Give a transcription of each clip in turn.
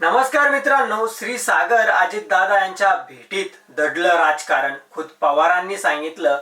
नमस्कार मित्रांनो श्री सागर अजित दादा यांच्या भेटीत दडलं राजकारण. खुद पवारांनी सांगितलं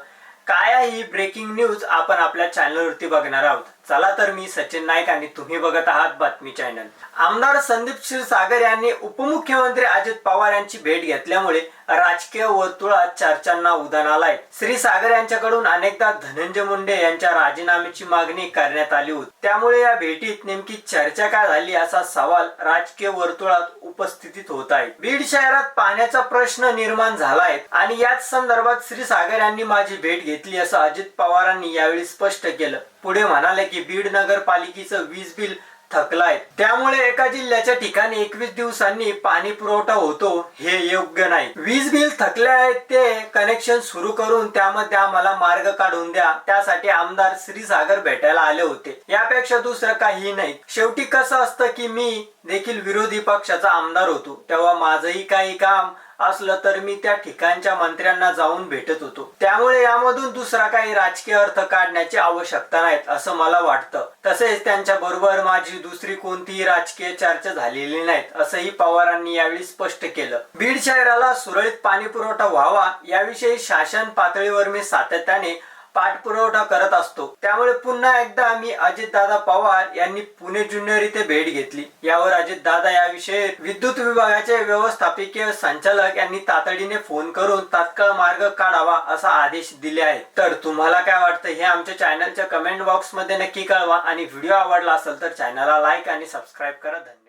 काय ही ब्रेकिंग न्यूज आपण आपल्या चॅनलवरती बघणार आहोत. चला तर मी सचिन नाईक आणि तुम्ही बघत आहात बातमी चॅनल. आमदार संदीप क्षीरसागर यांनी उपमुख्यमंत्री अजित पवार यांची भेट घेतल्यामुळे राजकीय वर्तुळात चर्चांना उधाण आलाय. श्री सागर यांच्याकडून अनेकदा धनंजय मुंडे यांच्या राजीनाम्याची मागणी करण्यात आली होती. त्यामुळे या भेटीत नेमकी चर्चा काय झाली असा सवाल राजकीय वर्तुळात उपस्थितीत होत आहे. बीड शहरात पाण्याचा प्रश्न निर्माण झालाय आणि याच संदर्भात श्री सागर यांनी माझी भेट घेतली असं अजित पवारांनी यावेळी स्पष्ट केलं. पुढे म्हणाले की बीड नगरपालिकेचं वीज बिल थकलाय. त्यामुळे एका जिल्ह्याच्या ठिकाणी एकवीस दिवसांनी पाणी पुरवठा होतो हे योग्य नाही. वीज बिल थकले आहेत ते कनेक्शन सुरू करून त्यामध्ये आम्हाला मार्ग काढून द्या. त्यासाठी आमदार श्रीसागर भेटायला आले होते. यापेक्षा दुसरं काही नाही. शेवटी कसं असतं की मी देखील विरोधी पक्षाचा आमदार होतो. तेव्हा माझंही काही काम असलं तर मी त्या ठिकाणच्या मंत्र्यांना जाऊन भेटत होतो. त्यामुळे यामधून दुसरा काही राजकीय अर्थ काढण्याची आवश्यकता नाहीत असं मला वाटतं. तसेच त्यांच्या बरोबर माझी दुसरी कोणतीही राजकीय चर्चा झालेली नाहीत असंही पवारांनी यावेळी स्पष्ट केलं. बीड शहराला सुरळीत पाणी पुरवठा व्हावा याविषयी शासन पातळीवर मी सातत्याने पाठपुरवठा करत असतो. त्यामुळे पुन्हा एकदा आम्ही अजितदादा पवार यांनी पुणे जुन्नर इथे भेट घेतली. यावर अजितदादा याविषयी विद्युत विभागाचे व्यवस्थापकीय संचालक यांनी तातडीने फोन करून तात्काळ मार्ग काढावा असा आदेश दिले आहे तर तुम्हाला काय वाटतं हे आमच्या चॅनलच्या कमेंट बॉक्समध्ये नक्की कळवा आणि व्हिडिओ आवडला असेल तर चॅनलला लाईक आणि सबस्क्राईब करा. धन्यवाद.